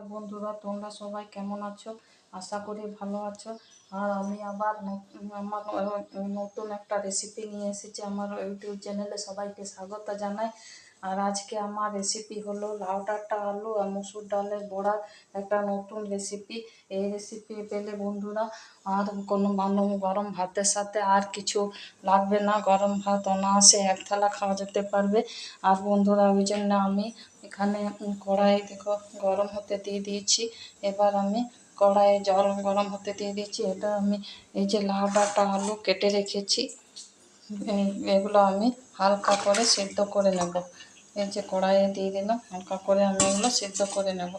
নমস্কার বন্ধুরা, তোমরা সবাই কেমন আছো? আশা করি ভালো আছো। আর আমি আবার আমার নতুন একটা রেসিপি নিয়ে এসেছি। আমার ইউটিউব চ্যানেলে সবাইকে স্বাগত জানাই। আর আজকে আমার রেসিপি হলো লাউ ডাঁটা আলু আর মুসুর ডালের বড়া, একটা নতুন রেসিপি এই রেসিপি পেলে বন্ধুরা আর কোনো মানো গরম ভাতের সাথে আর কিছু লাগবে না। গরম ভাত অনায়াসে এক থালা খাওয়া যেতে পারবে। আর বন্ধুরা, ওই জন্য আমি এখানে কড়াই দেখো গরম হতে দিয়ে দিয়েছি। এবার আমি কড়াইয়ে জল গরম হতে দিয়ে দিয়েছি। এটা আমি এই যে লাউ ডাঁটা আলু কেটে রেখেছি। এগুলো আমি হালকা করে সেদ্ধ করে নেব। এই যে কড়াইয়ে দিয়ে দিলাম, হালকা করে আমি এগুলো সেদ্ধ করে নেব।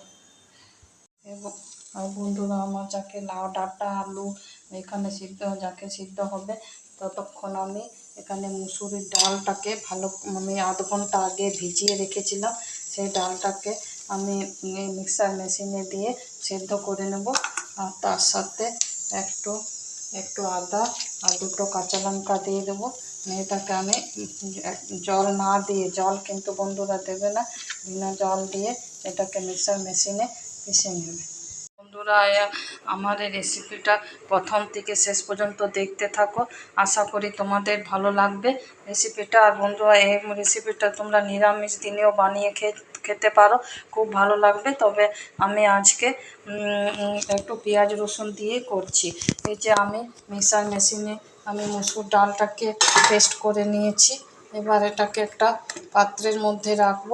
এবং আর বন্ধুরা, আমার যাকে লাউ, ডাঁটা, আলু এখানে সিদ্ধ, যাকে সিদ্ধ হবে, ততক্ষণ আমি এখানে মুসুরির ডালটাকে ভালো, আমি আধ ঘণ্টা আগে ভিজিয়ে রেখেছিলাম। সেই ডালটাকে আমি মিক্সার মেশিনে দিয়ে সেদ্ধ করে নেব। আর তার সাথে একটু একটু আদা আর দুটো কাঁচা লঙ্কা দিয়ে দেবো। এটাকে আমি জল না দিয়ে, জল কিন্তু বন্ধুরা দেবে না, বিনা জল দিয়ে এটাকে মিক্সার মেশিনে পিষে নেবে। বন্ধুরা আমার এই রেসিপিটা প্রথম থেকে শেষ পর্যন্ত দেখতে থাকো। আশা করি তোমাদের ভালো লাগবে রেসিপিটা আর বন্ধুরা, এই রেসিপিটা তোমরা নিরামিষ দিনেও বানিয়ে খেতে পারো। খুব ভালো লাগবে। তবে আমি আজকে একটু পেঁয়াজ রসুন দিয়ে করছি। এই যে আমি মিক্সার মেশিনে আমি মুসুর ডালটাকে পেস্ট করে নিয়েছি। এবার এটাকে একটা পাত্রের মধ্যে রাখব।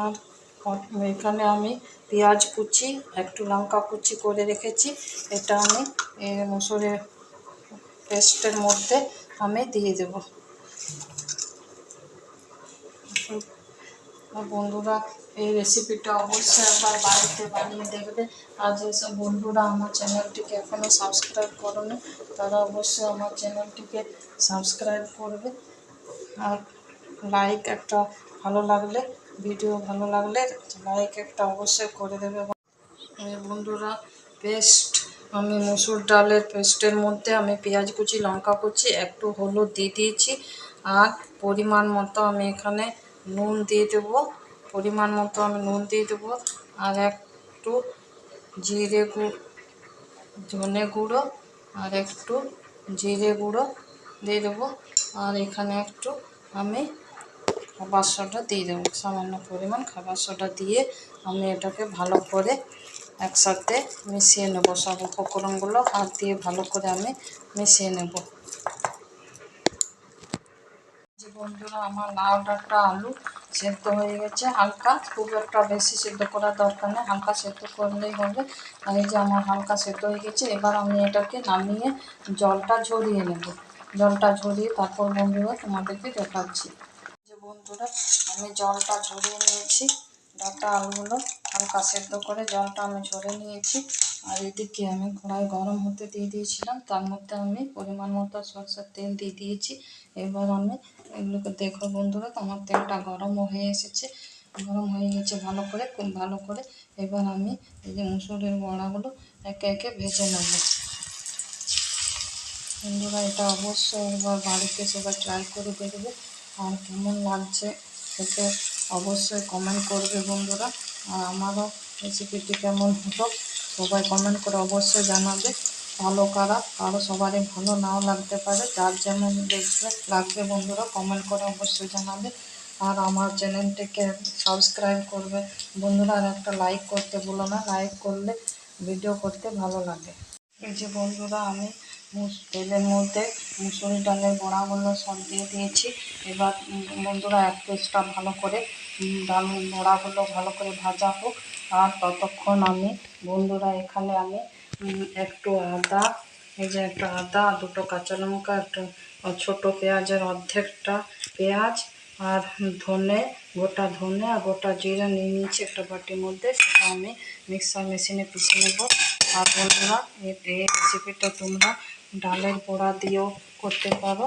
আর এখানে আমি পেঁয়াজ কুচি, একটু লঙ্কা কুচি করে রেখেছি। এটা আমি মুসুরের পেস্টের মধ্যে আমি দিয়ে দেব। বন্ধুরা এই রেসিপিটা অবশ্যই একবার বাড়িতে বানিয়ে দেখবে। আর যেসব বন্ধুরা আমার চ্যানেলটিকে এখনও সাবস্ক্রাইব করোনি, তারা অবশ্যই আমার চ্যানেলটিকে সাবস্ক্রাইব করবে। আর লাইক একটা ভালো লাগলে ভিডিও ভালো লাগলে লাইক একটা অবশ্যই করে দেবে। বন্ধুরা পেস্ট আমি মসুর ডালের পেস্টের মধ্যে আমি পেঁয়াজ কুচি, লঙ্কা কুচি, একটু হলুদ দিয়ে দিয়েছি। আর পরিমাণ মতো আমি এখানে নুন দিয়ে দেবো, পরিমাণ মতো আমি নুন দিয়ে দেবো, আর একটু জিরে গুঁড়ো ধনে গুঁড়ো, আর একটু জিরে গুঁড়ো দিয়ে দেবো, আর এখানে একটু আমি খাবার সোডা দিয়ে দেবো, সামান্য পরিমাণ খাবার সোডা দিয়ে আমি এটাকে ভালো করে একসাথে মিশিয়ে নেব, সব উপকরণগুলো হাত দিয়ে ভালো করে আমি মিশিয়ে নেব। যে বন্ধুরা, আমার লাউ ডাঁটা আলু সেদ্ধ হয়ে গেছে, হালকা। খুব একটা বেশি সেদ্ধ করার দরকার নেই, হালকা সেদ্ধ করলেই হবে। এই যে আমার হালকা সেদ্ধ হয়ে গেছে, এবার আমি এটাকে নামিয়ে জলটা ঝরিয়ে নেব। জলটা ঝরিয়ে তারপর বন্ধুরা তোমাদেরকে দেখাচ্ছি। যে বন্ধুরা, আমি জলটা ঝরিয়ে নিয়েছি, ডাটা আলুগুলো হালকা সেদ্ধ করে জলটা আমি ঝরে নিয়েছি। আর এদিকে আমি কড়াই গরম হতে দিয়ে দিয়েছিলাম, তার মধ্যে আমি পরিমাণ মতো সরষের তেল দিয়ে দিয়েছি। এবার আমি এগুলোকে দেখো বন্ধুরা আমার তেলটা গরমও হয়ে এসেছে। গরম হয়ে গেছে ভালো করে, খুব ভালো করে। এবার আমি এই যে মুসুরের বড়াগুলো একে একে ভেজে নেব। বন্ধুরা, এটা অবশ্যই একবার বাড়িতে সবাই ট্রাই করে দেখবে আর কেমন লাগছে সেটা অবশ্যই কমেন্ট করবে বন্ধুরা। আর আমারও রেসিপিটি কেমন হতো সবাই কমেন্ট করে অবশ্যই জানাবে। ভালো খারাপ, কারও সবারই ভালো নাও লাগতে পারে। যার যেমন দেখবে লাগবে বন্ধুরা কমেন্ট করে অবশ্যই জানাবে। আর আমার চ্যানেলটিকে সাবস্ক্রাইব করবে। বন্ধুরা, আর একটা লাইক করতে ভুলো না। লাইক করলে ভিডিও করতে ভালো লাগে। এই যে বন্ধুরা, আমি তেলের মধ্যে মুসুরি ডালের বড়াগুলো সব দিয়ে দিয়েছি। এবার বন্ধুরা, এক পেস্টটা ভালো করে ডাল বড়াগুলো ভালো করে ভাজা হোক। আর ততক্ষণ আমি, বন্ধুরা, এখানে আমি একটু আদা, এই যে একটা আদা, দুটো কাঁচা লঙ্কা, একটা ছোটো পেঁয়াজের অর্ধেকটা পেঁয়াজ আর ধনে, গোটা ধনে আর গোটা জিরা নিয়ে নিয়েছি একটা বাটির মধ্যে, সেটা আমি মিক্সার মেশিনে পিষে নেব। আর বন্ধুরা, এই রেসিপিটা তোমরা ডালের বড়া দিয়েও করতে পারো।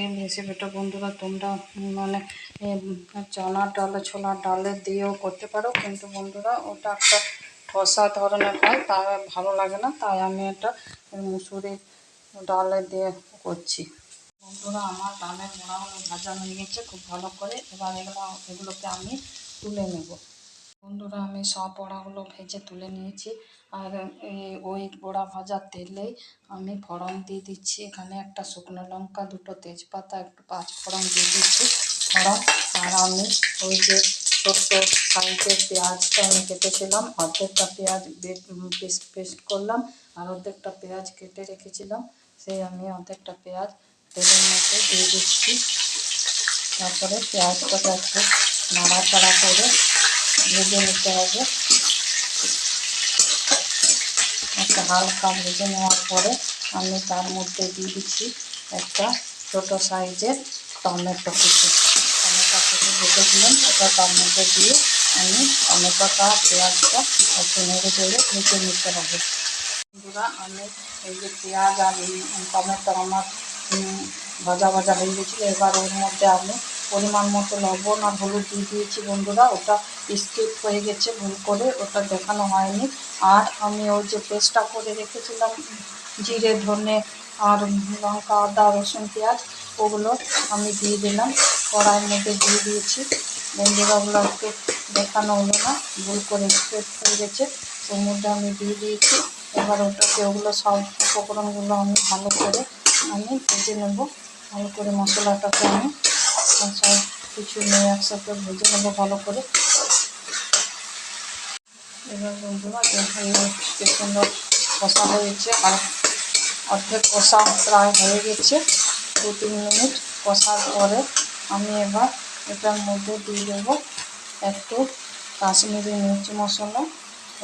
এই রেসিপিটা বন্ধুরা তোমরা মানে চানার ডালে, ছোলার ডালে দিয়েও করতে পারো। কিন্তু বন্ধুরা, ওটা একটা ঠসা ধরনের হয় তাই ভালো লাগে না, তাই আমি এটা মুসুরির ডালে দিয়ে করছি। বন্ধুরা, আমার ডালের বড়াগুলো ভাজা হয়ে গেছে, খুব ভালো করে। এবার এগুলো, এগুলোকে আমি তুলে নেব। বন্ধুরা, আমি সব বড়াগুলো ভেজে তুলে নিয়েছি। আর ওই বড়া ভাজার তেলেই আমি ফোড়ন দিয়ে দিচ্ছি। এখানে একটা শুকনো লঙ্কা, দুটো তেজপাতা, একটু পাঁচ ফোড়ন দিয়ে দিচ্ছি। ফোড়ন, আর আমি ওই যে ছোট্ট সাইজের পেঁয়াজটা আমি কেটেছিলাম, অর্ধেকটা পেঁয়াজ পিস পেস্ট করলাম আর অর্ধেকটা পেঁয়াজ কেটে রেখেছিলাম। সেই আমি অর্ধেকটা পেঁয়াজ তেলের মধ্যে দিয়ে দিচ্ছি। তারপরে পেঁয়াজটাকে একটু নাড়াচাড়া করে ভেজে নিতে হবে। একটা হালকা ভেজে নেওয়ার পরে আমি তার মধ্যে দিয়ে দিচ্ছি একটা ছোটো সাইজের টমেটো কুচি। রেখেছিলাম ওটা তার মধ্যে দিয়ে আমি টমেটোটা পেঁয়াজটা একটু নেড়ে চেড়ে ভেজে নিতে হবে। বন্ধুরা, আমি এই যে পেঁয়াজ আর টমেটো আমার ভাজা ভাজা হয়ে গেছিল। এবার ওর মধ্যে আমি পরিমাণ মতো লবণ আর হলুদ দিয়ে দিয়েছি বন্ধুরা। ওটা স্কিপ হয়ে গেছে, ভুল করে ওটা দেখানো হয়নি। আর আমি ওই যে পেস্টটা করে রেখেছিলাম, জিরে, ধনে আর লঙ্কা, আদা, রসুন, পেঁয়াজ। ওগুলো আমি দিয়ে দিলাম। কড়াইয়ের মধ্যে দিয়ে দিয়েছি। ওগুলো একটু দেখানো হলো না, ভুল করে স্কিপ হয়ে গেছে ওর মধ্যে আমি দিয়ে দিয়েছি। এবার ওটাকে ওগুলো সব উপকরণগুলো আমি ভালো করে আমি ভেজে নেব। ভালো করে মশলাটাকে আমি সব কিছু নিয়ে একসাথে ভেজে নেব ভালো করে। এবার বন্ধুরা দেখুন কি সুন্দর কষা হয়েছে। আর অর্ধেক কষা প্রায় হয়ে গেছে। দু, তিন মিনিট কষার পরে আমি এবার এটার মধ্যে দিয়ে দেবো একটু কাশ্মীরি মির্চ মশলা,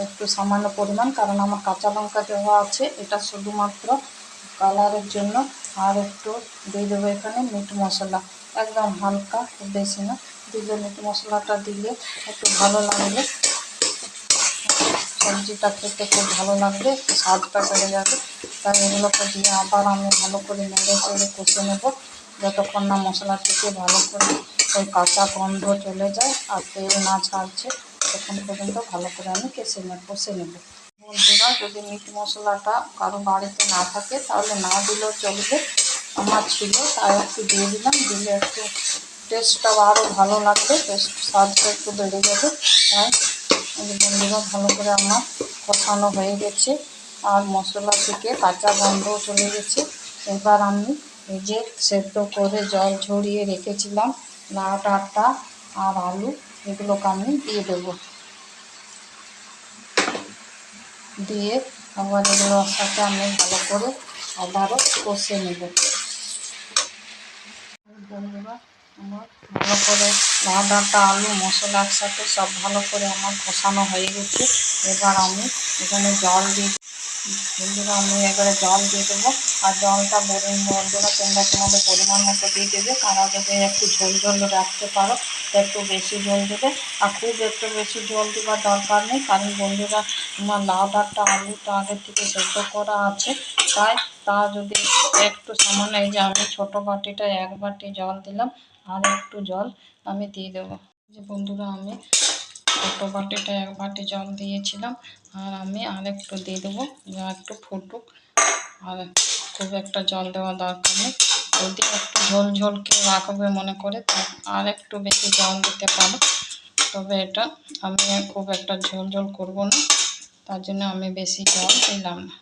একটু সামান্য পরিমাণ, কারণ আমার কাঁচা লঙ্কা দেওয়া আছে, এটা শুধুমাত্র কালারের জন্য, আর একটু দিয়ে দেবো এখানে মিট মশলা। একদম হালকা, বেশি না দিলে মিট মশলাটা দিলে একটু ভালো লাগবে। সবজিটা খেতে খুব ভালো লাগবে, স্বাদটা চলে যাবে। তাই এগুলোকে দিয়ে আবার আমি ভালো করে নেড়ে চেড়ে কষে নেব, যতক্ষণ না মশলা থেকে ভালো করে ওই কাঁচা গন্ধ চলে যায় আর তেল না ছাড়ছে তখন পর্যন্ত ভালো করে আমি কষে নেব কষে নেব। বন্ধুরা, যদি মিট মশলাটা কারও বাড়িতে না থাকে, তাহলে না দিলেও চলবে। আমার ছিল, তাই একটু দিয়ে দিলাম, দিলে একটু টেস্টটাও আরও ভালো লাগবে টেস্ট স্বাদটা একটু বেড়ে যাবে। তাই এই যে বন্ধুরা ভালো করে আমার কষানো হয়ে গেছে। আর মশলা থেকে কাঁচা গন্ধও চলে গেছে। এবার আমি যে সেদ্ধ করে জল ঝরিয়ে রেখেছিলাম লাউ ডাঁটা আর আলু, এগুলোকে আমি দিয়ে দেবো। দিয়ে আবার এগুলোর সাথে আমি ভালো করে আবারও কষে নেব বন্ধুরা আমার ভালো করে ডাঁটা আলু, মশলা একসাথে সব ভালো করে আমার কষানো হয়ে গেছে। এবার আমি এখানে জল দিয়ে বন্ধুরা, আমি এবারে জল দিয়ে দেবো। আর জলটা বেড়ে বন্ধুরা তোমরা তোমাদের পরিমাণ মতো দিয়ে দেবে। কারা যদি একটু ঝোল ঝোল রাখতে পারো একটু বেশি ঝোল দেবে। আর খুব একটু বেশি ঝোল দেওয়ার দরকার নেই, কারণ বন্ধুরা, আমার লাউ ডাঁটা, আলুটা আগের থেকে সেদ্ধ করা আছে। তাই তা যদি একটু সামান্য, এই যে আমি ছোটো বাটিটায় এক বাটি জল দিলাম আর একটু জল আমি দিয়ে দেবো। যে বন্ধুরা, আমি ছোটো বাটিটা এক বাটি জল দিয়েছিলাম, আর আমি আর একটু দিয়ে দেবো, যা একটু ফুটুক। আর খুব একটা জল দেওয়া দরকার নেই। যদি একটু ঝোল ঝোল কেউ রাখবে মনে করে, তা আর একটু বেশি জল দিতে পারো। তবে এটা আমি খুব একটা ঝোল ঝোল করব না, তার জন্য আমি বেশি জল দিলাম না।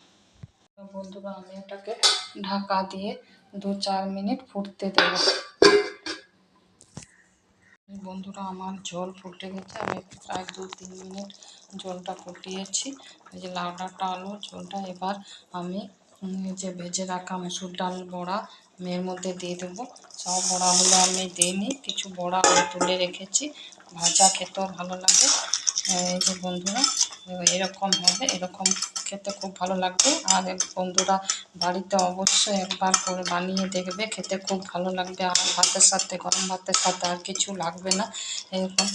বন্ধুরা, আমি এটাকে ঢাকা দিয়ে দু চার মিনিট ফুটতে দেবো। বন্ধুরা, আমার জল ফুটে গেছে। আমি প্রায় দু তিন মিনিট জলটা ফুটিয়েছি। এই যে লাউ ডাঁটা আলু ঝোলটা এবার আমি যে ভেজে রাখা মুসুর ডাল বড়া আমি এর মধ্যে দিয়ে দেবো। সব বড়া বড়াগুলো আমি দিইনি কিছু বড়া আমি তুলে রেখেছি। ভাজা খেতেও ভালো লাগে। এই যে বন্ধুরা, এরকম হবে, এরকম খেতে খুব ভালো লাগবে। আর বন্ধুরা বাড়িতে অবশ্যই একবার করে বানিয়ে দেখবে, খেতে খুব ভালো লাগবে। আর ভাতের সাথে, গরম ভাতের সাথে আর কিছু লাগবে না। এরকম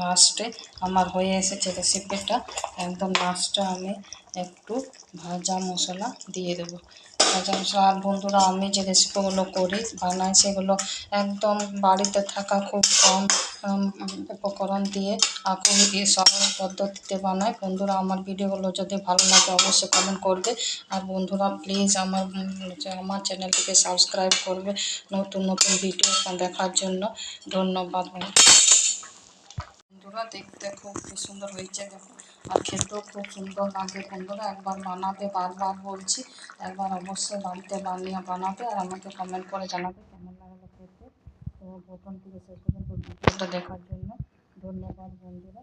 লাস্টে আমার হয়ে এসেছে রেসিপিটা একদম লাস্টে আমি একটু ভাজা মশলা দিয়ে দেবো। ভাজা মশলা আর বন্ধুরা, আমি যে রেসিপিগুলো করি, বানাই, সেগুলো একদম বাড়িতে থাকা খুব কম উপকরণ দিয়ে আর খুবই সহজ পদ্ধতিতে বানাই। বন্ধুরা, আমার ভিডিওগুলো যদি ভালো লাগে, অবশ্যই কমেন্ট করবে। আর বন্ধুরা প্লিজ আমার আমার চ্যানেলটিকে সাবস্ক্রাইব করবে নতুন নতুন ভিডিও দেখার জন্য। ধন্যবাদ বন্ধুরা। বন্ধুরা, দেখতে খুব সুন্দর হয়েছে, দেখো। আর খেতেও খুব সুন্দর লাগে বন্ধুরা। একবার বানাবে বারবার বলছি, একবার অবশ্যই বাড়িতে বানিয়ে বানাবে আর আমাকে কমেন্ট করে জানাবে কেমন লাগল খেতে। তো প্রথম থেকে শেষ পর্যন্ত ভিডিওটা দেখার জন্য ধন্যবাদ বন্ধুরা।